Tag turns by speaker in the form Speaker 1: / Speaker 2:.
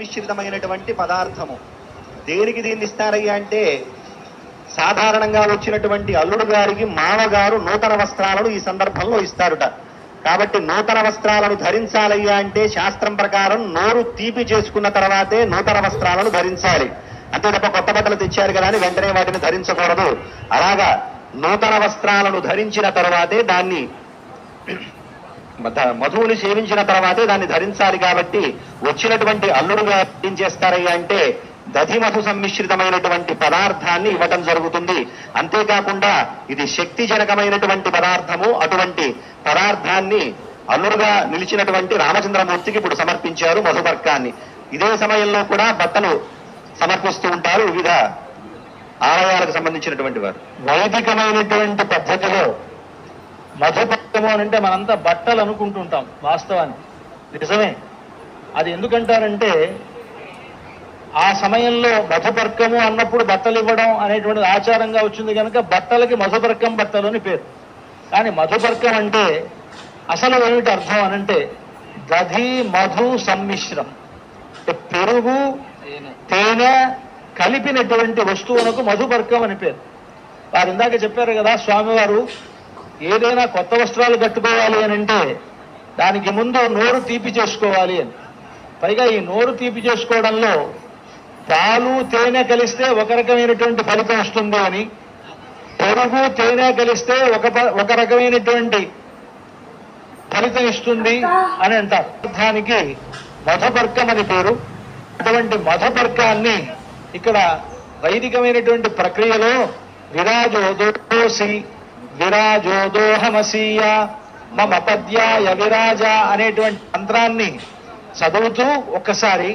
Speaker 1: మిశ్రితమైనటువంటి పదార్థము. దేనికి దీన్ని ఇస్తారయ్యా అంటే సాధారణంగా వచ్చినటువంటి అల్లుడు గారికి మామగారు నూతన వస్త్రాలను ఈ సందర్భంలో ఇస్తారుట. కాబట్టి నూతన వస్త్రాలను ధరించాలయ్యా అంటే శాస్త్రం ప్రకారం నోరు తీపి చేసుకున్న తర్వాతే నూతన వస్త్రాలను ధరించాలి. అంతే తప్ప కొత్త బట్టలు తెచ్చారు కదా అని వెంటనే వాటిని ధరించకూడదు. అలాగా నూతన వస్త్రాలను ధరించిన తర్వాతే దాన్ని మధువుని సేవించిన తర్వాతే దాన్ని ధరించాలి కాబట్టి వచ్చినటువంటి అల్లుడుగా ఏం చేస్తారయ్యా అంటే దధి మధు సమ్మిశ్రితమైనటువంటి పదార్థాన్ని ఇవ్వటం జరుగుతుంది. అంతేకాకుండా ఇది శక్తిజనకమైనటువంటి పదార్థము. అటువంటి పదార్థాన్ని అల్లుడుగా నిలిచినటువంటి రామచంద్రమూర్తికి ఇప్పుడు సమర్పించారు మధుపర్కాన్ని ఇదే సమయంలో కూడా బట్టలు సమర్పిస్తూ ఉంటారు వివిధ ఆలయాలకు సంబంధించినటువంటి వారు.
Speaker 2: వైదికమైనటువంటి పద్ధతిలో మధుపర్కము అని అంటే మనంతా బట్టలు అనుకుంటుంటాం వాస్తవానికి నిజమే. అది ఎందుకంటారంటే ఆ సమయంలో మధుపర్కము అన్నప్పుడు బట్టలు ఇవ్వడం అనేటువంటిది ఆచారంగా వచ్చింది కనుక బట్టలకి మధుపర్కం బట్టలు అని పేరు. కానీ మధుపర్కం అంటే అసలు ఏమిటి అర్థం అనంటే దధి మధు సమ్మిశ్రం. పెరుగు తేనె కలిపినటువంటి వస్తువులకు మధుపర్కం అని పేరు. వారు ఇందాక చెప్పారు కదా స్వామివారు ఏదైనా కొత్త వస్త్రాలు కట్టుకోవాలి అని అంటే దానికి ముందు నోరు తీపి చేసుకోవాలి అని. పైగా ఈ నోరు తీపి చేసుకోవడంలో పాలు తేనె కలిస్తే ఒక రకమైనటువంటి ఫలితం వస్తుంది అని. పెరుగు తేనె కలిస్తే ఒక ప- ఒక రకమైనటువంటి ఫలితం ఇస్తుంది అని అంటారు. దానికి మధపర్కం అని పేరు. అటువంటి మధపర్కాన్ని ఇక్కడ వైదికమైనటువంటి ప్రక్రియలో విరాజోదోసి విరాజోదోహమసీయ మమ పద్యాయ విరాజ అనేటువంటి మంత్రాన్ని చదువుతూ ఒక్కసారి